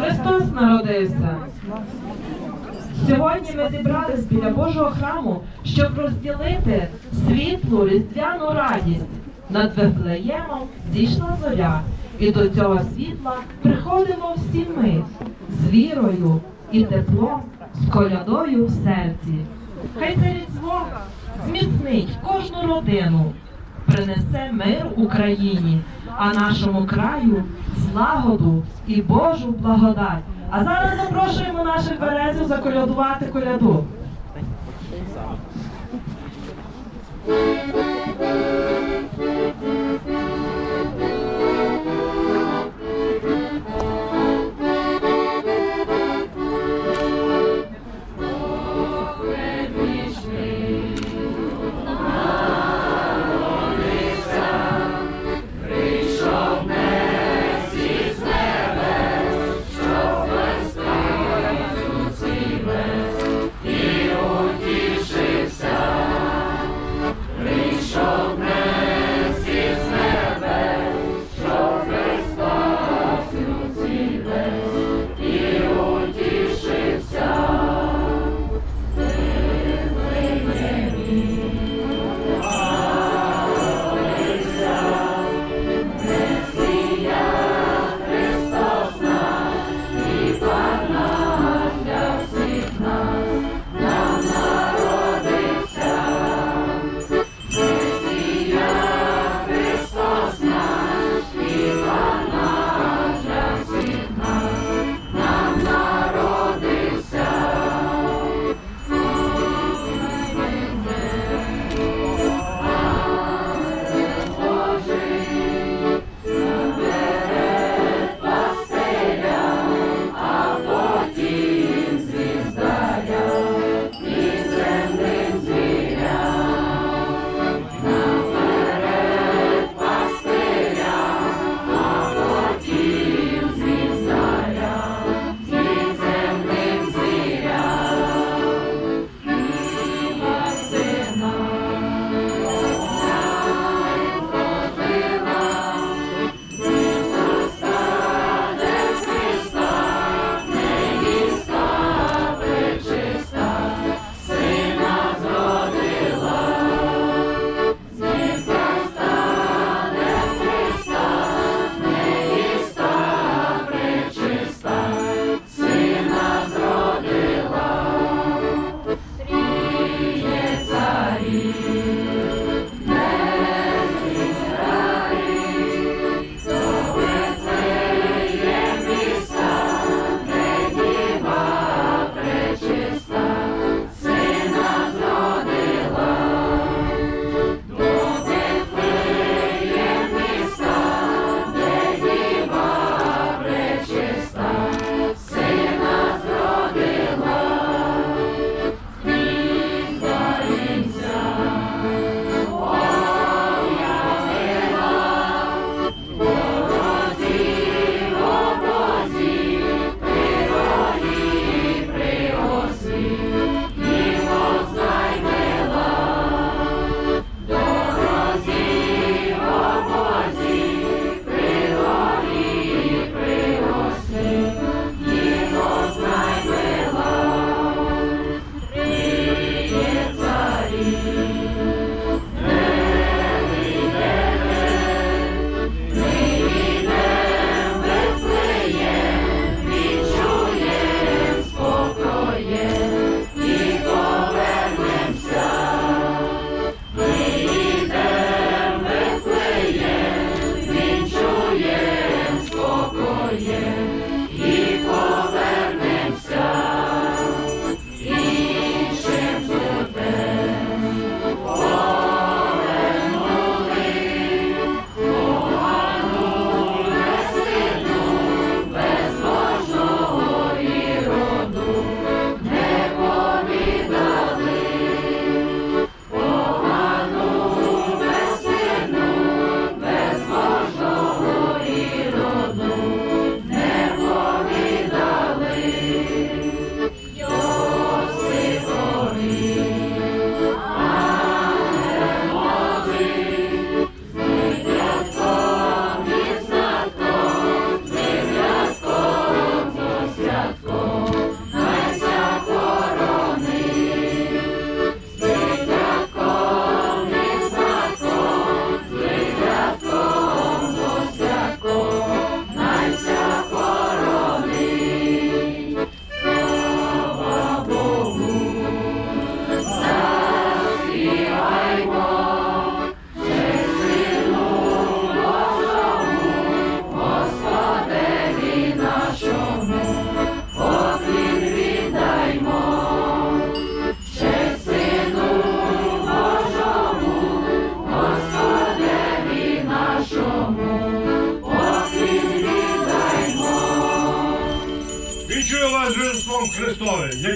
Христос народився. Сьогодні ми зібрались біля Божого храму, щоб розділити світлу різдвяну радість. Над Вифлеємом зійшла зоря, і до цього світла приходимо всі ми з вірою і теплом, з колядою в серці. Хай це різдво зміцнить кожну родину, принесе мир Україні, а нашому краю злагоду і Божу благодать. А зараз запрошуємо наших березів заколядувати коляду.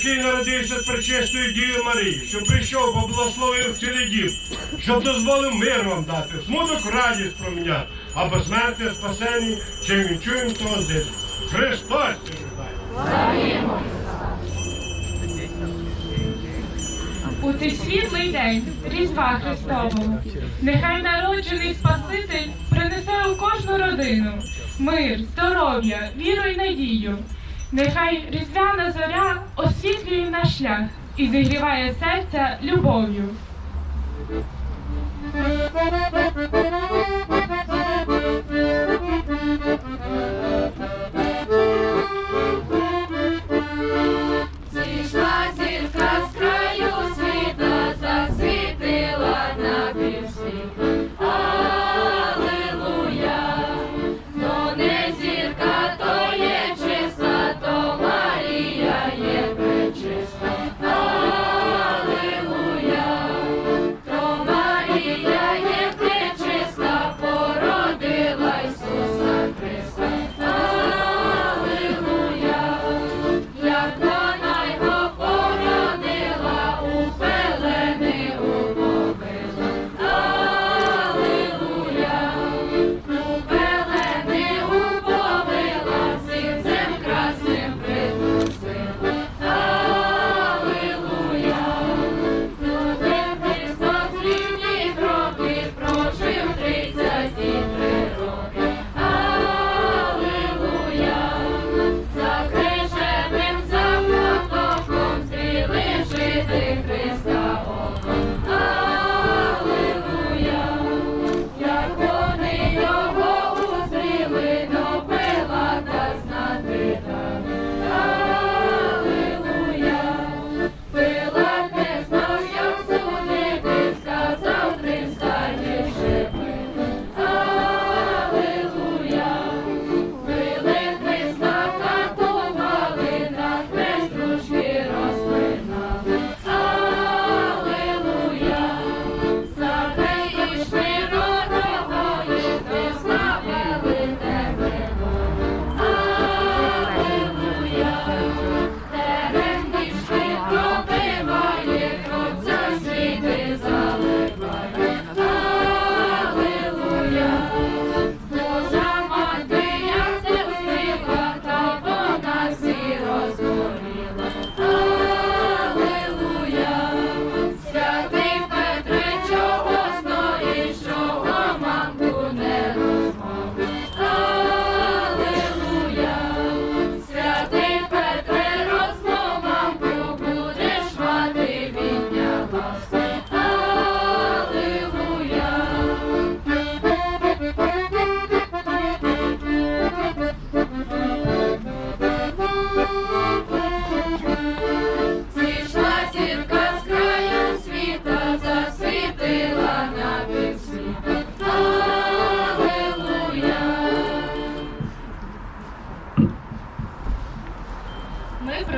який народився з причесною дією Марії, що прийшов, поблагословив втілі щоб дозволив мир вам дати, смуток радість проміняти мене, а безсмертне спасені, чим він чуємо, то здесь. Христос! У цей світлий день різдва Христового. Нехай народжений Спаситель принесе у кожну родину мир, здоров'я, віру і надію. Нехай різдвяна зоря освітлює наш шлях і зігріває серця любов'ю.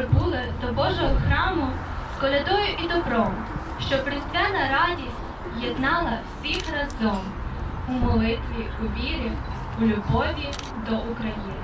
прибули до Божого храму з колядою і добром, щоб різдвяна радість єднала всіх разом у молитві, у вірі, у любові до України.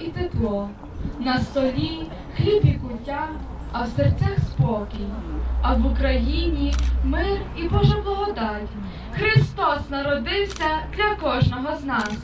і тепло, на столі хліб і куття, а в серцях спокій, а в Україні мир і Божа благодать. Христос народився для кожного з нас.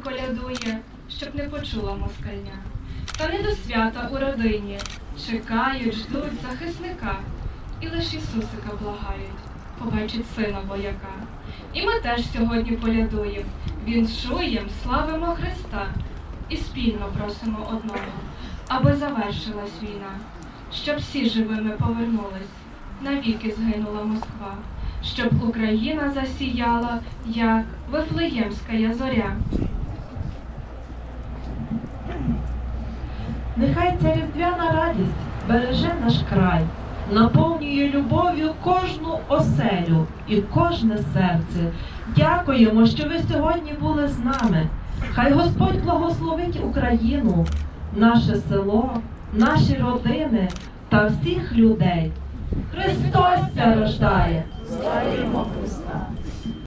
Тихенько колядує, щоб не почула москальня. Та не до свята у родині. Чекають, ждуть захисника, і лиш Ісусика благають, побачить сина вояка. І ми теж сьогодні полядуєм, віншуєм, славимо Христа. І спільно просимо одного, аби завершилась війна, щоб всі живими повернулись, навіки згинула Москва, щоб Україна засіяла, як Вифлеємська зоря. Нехай ця різдвяна радість береже наш край, наповнює любов'ю кожну оселю і кожне серце. Дякуємо, що ви сьогодні були з нами. Хай Господь благословить Україну, наше село, наші родини та всіх людей. Христос рождає! Славімо Христа!